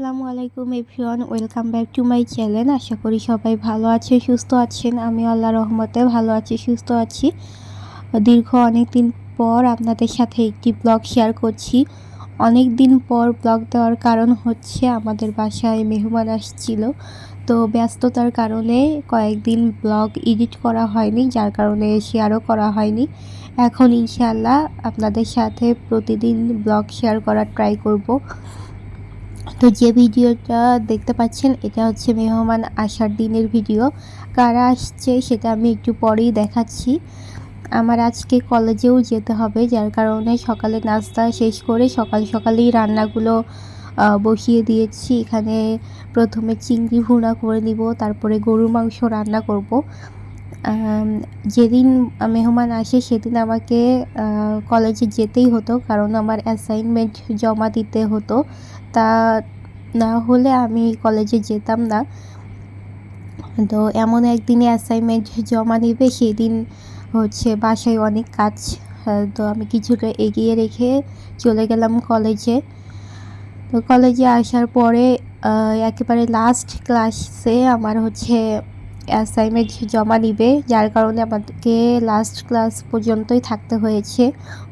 আসসালামু আলাইকুম everyone, welcome back to my channel. আশা করি সবাই ভালো আছে সুস্থ আছেন। আমি আল্লাহ রহমতে ভালো আছি, সুস্থ আছি। দীর্ঘ অনেক দিন পর আপনাদের সাথে একটি ব্লগ শেয়ার করছি। অনেক দিন পর ব্লগ দেওয়ার কারণ হচ্ছে আমাদের বাসায় মেহমান আসছিল। তো ব্যস্ততার কারণে কয়েকদিন ব্লগ এডিট করা হয়নি, যার কারণে শেয়ারও করা হয়নি। এখন ইনশাআল্লাহ আপনাদের সাথে প্রতিদিন ব্লগ শেয়ার করার ট্রাই করব। তো যে ভিডিওটা দেখতে পাচ্ছেন, এটা হচ্ছে মেহমান আসার দিনের ভিডিও। কারা আসছে সেটা আমি একটু পরেই দেখাচ্ছি। আমার আজকে কলেজেও যেতে হবে, যার কারণে সকালে নাস্তা শেষ করে সকাল সকালেই রান্নাগুলো বসিয়ে দিয়েছি। এখানে প্রথমে চিংড়ি ভুনা করে নিব, তারপরে গরুর মাংস রান্না করব। যেদিন মেহমান আসে সেদিন আমাকে কলেজে যেতেই হতো, কারণ আমার অ্যাসাইনমেন্ট জমা দিতে হতো। তা না হলে আমি কলেজে যেতাম না। তো এমন একদিনে অ্যাসাইনমেন্ট জমা নিবে সেদিন হচ্ছে বাসায় অনেক কাজ তো আমি কিছুটা এগিয়ে রেখে চলে গেলাম কলেজে তো কলেজে আসার পরে একেবারে লাস্ট ক্লাসে আমার হচ্ছে অ্যাসাইনমেন্ট জমা নিবে, যার কারণে আমাকে লাস্ট ক্লাস পর্যন্তই থাকতে হয়েছে।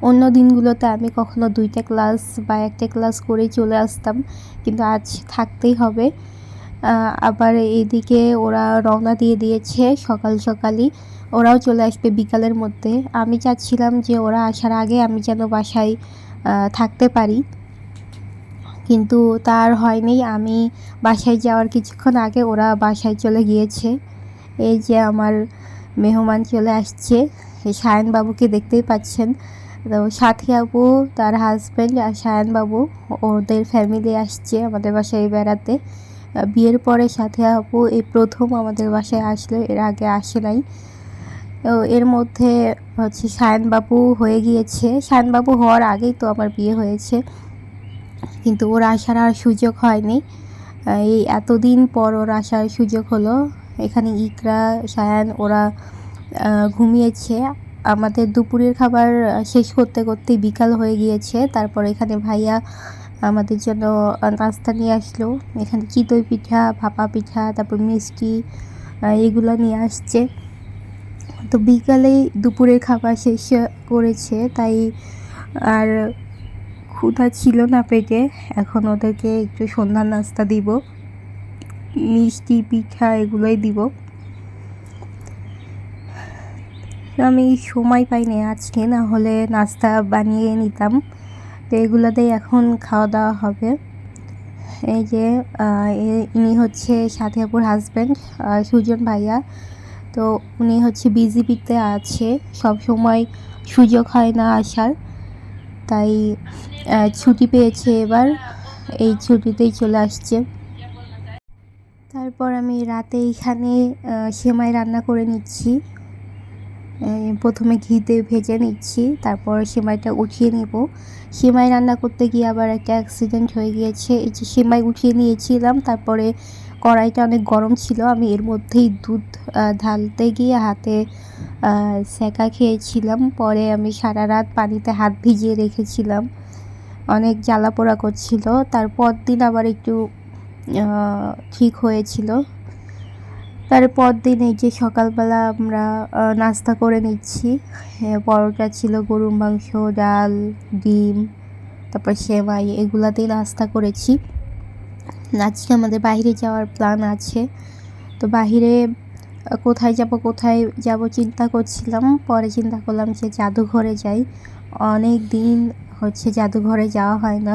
অন্য দিনগুলোতে আমি কখনো দুইটা ক্লাস বা একটা ক্লাস করেই চলে আসতাম, কিন্তু আজ থাকতেই হবে। আবার এইদিকে ওরা রওনা দিয়ে দিয়েছে সকাল সকালই। ওরাও চলে আসবে বিকালের মধ্যে। আমি চাচ্ছিলাম যে ওরা আসার আগে আমি যেন বাসায় থাকতে পারি। কিন্তু তার হয়নি। আমি বাসায় যাওয়ার কিছুক্ষণ আগে ওরা বাসায় চলে গিয়েছে। এই যে আমার মেহমান চলে আসছে। সায়ন বাবুকে দেখতেই পাচ্ছেন। তো সাথী তার হাজব্যান্ড আর সায়ন বাবু, ওদের ফ্যামিলি আসছে আমাদের বাসায় বেড়াতে। বিয়ের পরে সাথে এই প্রথম আমাদের বাসায় আসলো, এর আগে আসে নাই। তো এর মধ্যে হচ্ছে সায়নবাবু হয়ে গিয়েছে। সায়নবাবু হওয়ার আগেই তো আমার বিয়ে হয়েছে। কিন্তু ওর আসার আর সুযোগ হয়নি। এই এতদিন পর ওর আসার সুযোগ হলো। এখানে ইকরা, সায়ান, ওরা ঘুমিয়েছে। আমাদের দুপুরের খাবার শেষ করতে করতে বিকাল হয়ে গিয়েছে। তারপর এখানে ভাইয়া আমাদের জন্য নাস্তা নিয়ে আসলো। এখানে চিতই পিঠা, ভাপা পিঠা, তারপর মিষ্টি এগুলো নিয়ে আসছে। তো বিকালেই দুপুরের খাবার শেষ করেছে, তাই আর ক্ষুধা ছিল না পেটে। এখন ওদেরকে একটু সন্ধ্যার নাস্তা দিব। মিষ্টি, পিঠা এগুলোই দিব। আমি সময় পাইনি আজকে, না হলে নাস্তা বানিয়ে নিতাম। তো এগুলোতেই এখন খাওয়া দাওয়া হবে। এই যে ইনি হচ্ছে সাথে আপুর হাজব্যান্ড সুজন ভাইয়া। তো উনি হচ্ছে বিজিপিতে আছে, সব সময় সুযোগ হয় না আসার। তাই ছুটি পেয়েছে এবার, এই ছুটিতেই চলে আসছে। তারপর আমি রাতে এইখানে সেমাই রান্না করে নিচ্ছি। প্রথমে ঘিতে ভেজে নিচ্ছি, তারপর সেমাইটা উঠিয়ে নেব। সেমাই রান্না করতে গিয়ে আবার একটা অ্যাক্সিডেন্ট হয়ে গিয়েছে। এই যে সেমাই উঠিয়ে নিয়েছিলাম, তারপরে কড়াইটা অনেক গরম ছিল, আমি এর মধ্যেই দুধ ঢালতে গিয়ে হাতে সেকা খেয়েছিলাম। পরে আমি সারা রাত পানিতে হাত ভিজিয়ে রেখেছিলাম। অনেক জ্বালা পোড়া করছিল। তারপর দিন আবার একটু ঠিক হয়েছিল। তারপর দিন এই যে সকালবেলা আমরা নাস্তা করে নিচ্ছি। পরোটা ছিল, গরুর মাংস, ডাল, ডিম, তারপর সেমাই, এগুলাতেই নাস্তা করেছি। আজকে আমাদের বাইরে যাওয়ার প্ল্যান আছে। তো বাহিরে কোথায় যাব কোথায় যাব চিন্তা করছিলাম। পরে চিন্তা করলাম যে জাদুঘরে যাই। অনেক দিন হচ্ছে জাদুঘরে যাওয়া হয় না।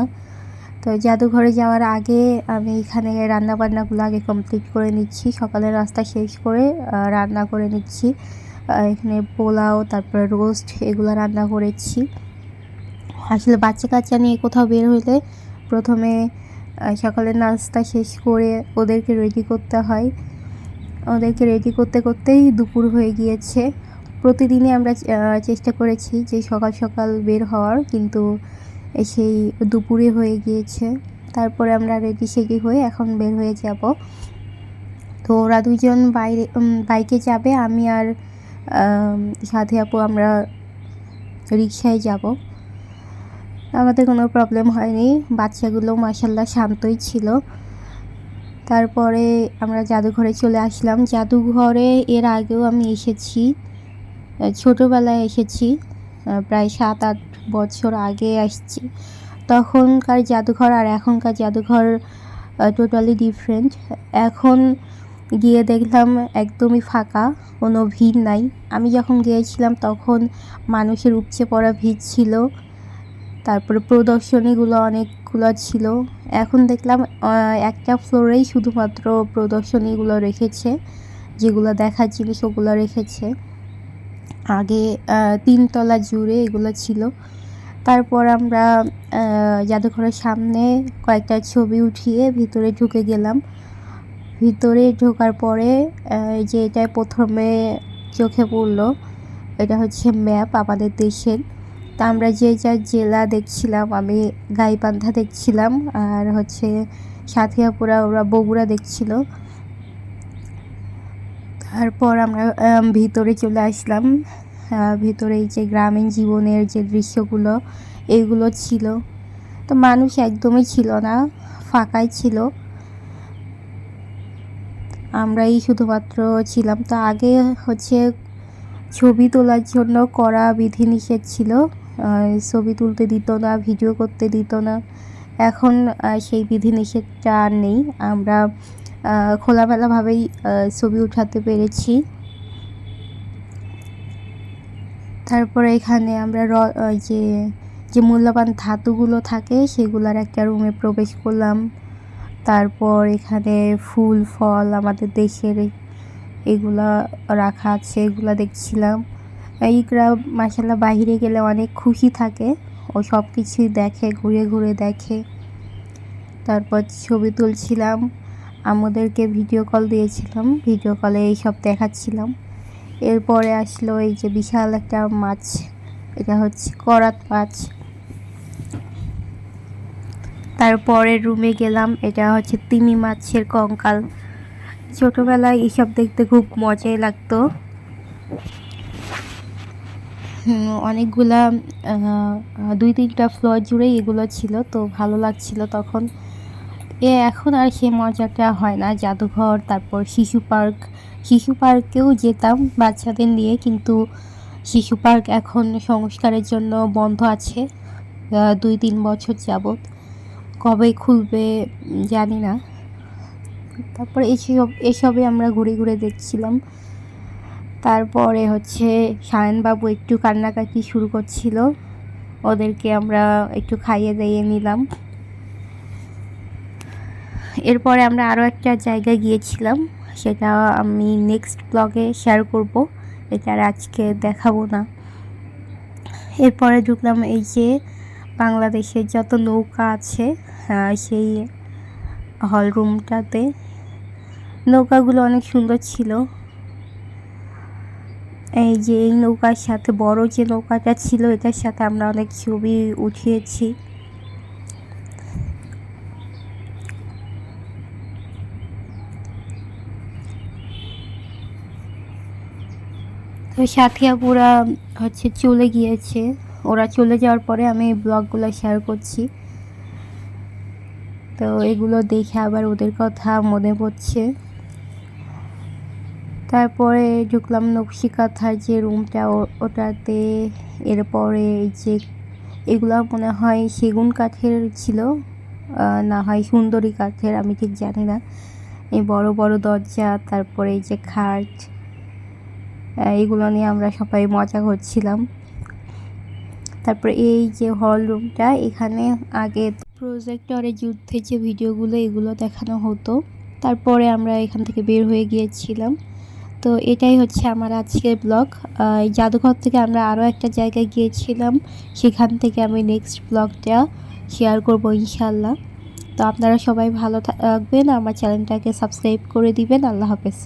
তো জাদুঘরে যাওয়ার আগে আমি এখানে রান্না বান্নাগুলো আগে কমপ্লিট করে নিচ্ছি। সকালে রাস্তা শেষ করে রান্না করে নিচ্ছি। এখানে পোলাও, তারপরে রোস্ট এগুলো রান্না করেছি। আসলে বাচ্চা কাচ্চা নিয়ে কোথাও বের হইলে প্রথমে সকালের নাস্তা শেষ করে ওদেরকে রেডি করতে হয়। ওদেরকে রেডি করতে করতেই দুপুর হয়ে গিয়েছে। প্রতিদিনই আমরা চেষ্টা করেছি যে সকাল সকাল বের হওয়ার, কিন্তু সেই দুপুরে হয়ে গিয়েছে। তারপরে আমরা রেডি সেডি হয়ে এখন বের হয়ে যাব। তো ওরা দুজন বাইরে বাইকে যাবে। আমি আর সাথে আপু আমরা রিক্সায় যাব। আমাদের কোনো প্রবলেম হয়নি। বাচ্চাগুলো মাসাল্লাহ শান্তই ছিল। তারপরে আমরা জাদুঘরে চলে আসলাম। জাদুঘরে এর আগেও আমি এসেছি। ছোটোবেলায় এসেছি। প্রায় সাত আট বছর আগে আসছি। তখনকার জাদুঘর আর এখনকার জাদুঘর টোটালি ডিফারেন্ট এখন গিয়ে দেখলাম একদমই ফাঁকা, কোনো ভিড় নাই। আমি যখন গিয়েছিলাম তখন মানুষের উপচে পড়া ভিড় ছিল। তারপরে প্রদর্শনীগুলো অনেকগুলো ছিল। এখন দেখলাম একটা ফ্লোরেই শুধুমাত্র প্রদর্শনীগুলো রেখেছে, যেগুলো দেখার জিনিস ওগুলো রেখেছে। আগে তিনতলা জুড়ে এগুলো ছিল। তারপর আমরা জাদুঘরের সামনে কয়েকটা ছবি উঠিয়ে ভিতরে ঢুকে গেলাম। ভিতরে ঢোকার পরে যে এটা প্রথমে চোখে পড়ল, এটা হচ্ছে ম্যাপ আমাদের দেশের। তা আমরা যে যা জেলা দেখছিলাম, আমি গাইবান্ধা দেখছিলাম, আর হচ্ছে সাথিয়াপুরা, ওরা বগুড়া দেখছিল। তারপর আমরা ভিতরে চলে আসলাম। ভিতরে এই যে গ্রামীণ জীবনের যে দৃশ্যগুলো, এগুলো ছিল। তো মানুষ একদমই ছিল না, ফাঁকাই ছিল। আমরাই শুধুমাত্র ছিলাম। তো আগে হচ্ছে ছবি তোলার জন্য করা বিধিনিষেধ ছিল। ছবি তুলতে দিত না, ভিডিও করতে দিত না। এখন সেই বিধিনিষেধটা আর নেই। আমরা খোলামেলাভাবেই ছবি উঠাতে পেরেছি। তারপরে এখানে আমরা র যে যে মূল্যবান ধাতুগুলো থাকে, সেগুলোর একটা রুমে প্রবেশ করলাম। তারপর এখানে ফুল, ফল আমাদের দেশের এগুলা রাখা আছে, এগুলো দেখছিলাম। এইগুলা মাসাল্লাহ বাইরে গেলে অনেক খুশি থাকে। ও সব কিছুই দেখে, ঘুরে ঘুরে দেখে। তারপর ছবি তুলছিলাম। আমাদেরকে ভিডিও কল দিয়েছিলাম ভিডিও কলে এইসব দেখাচ্ছিলাম। এরপরে আসলো এই যে বিশাল একটা মাছ, এটা হচ্ছে করাত মাছ। তারপরে রুমে গেলাম, এটা হচ্ছে তিমি মাছের কঙ্কাল। ছোটোবেলায় এইসব দেখতে খুব মজাই লাগতো। অনেকগুলা দুই তিনটা ফ্লোর জুড়ে এগুলো ছিল, তো ভালো লাগছিল তখন। এখন আর সে মজাটা হয় না। জাদুঘর, তারপর শিশু পার্ক। শিশু পার্কেও যেতাম বাচ্চাদের নিয়ে, কিন্তু শিশু পার্ক এখন সংস্কারের জন্য বন্ধ আছে দুই তিন বছর যাবৎ। কবে খুলবে, জানি না। তারপর এসব, এসবে আমরা ঘুরে ঘুরে দেখছিলাম। তারপরে হচ্ছে সায়নবাবু একটু কান্নাকাটি শুরু করছিল। ওদেরকে আমরা একটু খাইয়ে দাইয়ে নিলাম। এরপরে আমরা আরও একটা জায়গায় গিয়েছিলাম, সেটা আমি নেক্সট ব্লগে শেয়ার করব, এটা আর আজকে দেখাবো না। এরপরে ঢুকলাম এই যে বাংলাদেশের যত নৌকা আছে সেই হল রুমটাতে নৌকাগুলো অনেক সুন্দর ছিল। এই যে এই নৌকার সাথে বড় যে নৌকাটা ছিল, এটার সাথে আমরা অনেক ছবি উঠিয়েছি। তো সাথিয়াপুরা হচ্ছে চলে গিয়েছে। ওরা চলে যাওয়ার পরে আমি এই ব্লগগুলো শেয়ার করছি। তো এগুলো দেখে আবার ওদের কথা মনে পড়ছে। তারপরে ঢুকলাম নকশি কাঁথার যে রুমটা ওটাতে। এরপরে যে এগুলো মনে হয় সেগুন কাঠের ছিল। না হয় সুন্দরী কাঠের, আমি ঠিক জানি না। এই বড় বড় দরজা, তারপরে এই যে খাট এগুলো নিয়ে আমরা সবাই মজা করছিলাম। তারপরে এই যে হল রুমটা এখানে আগে প্রজেক্টরে যুদ্ধের যে ভিডিওগুলো এগুলো দেখানো হতো। তারপরে আমরা এখান থেকে বের হয়ে গিয়েছিলাম। তো এটাই হচ্ছে আমার আজকের ব্লগ জাদুঘর থেকে আমরা আরও একটা জায়গায় গিয়েছিলাম। সেখান থেকে আমি নেক্সট ব্লগটা শেয়ার করব ইনশাল্লাহ তো আপনারা সবাই ভালো থাকবেন। আমার চ্যানেলটাকে সাবস্ক্রাইব করে দিবেন। আল্লাহ হাফেজ।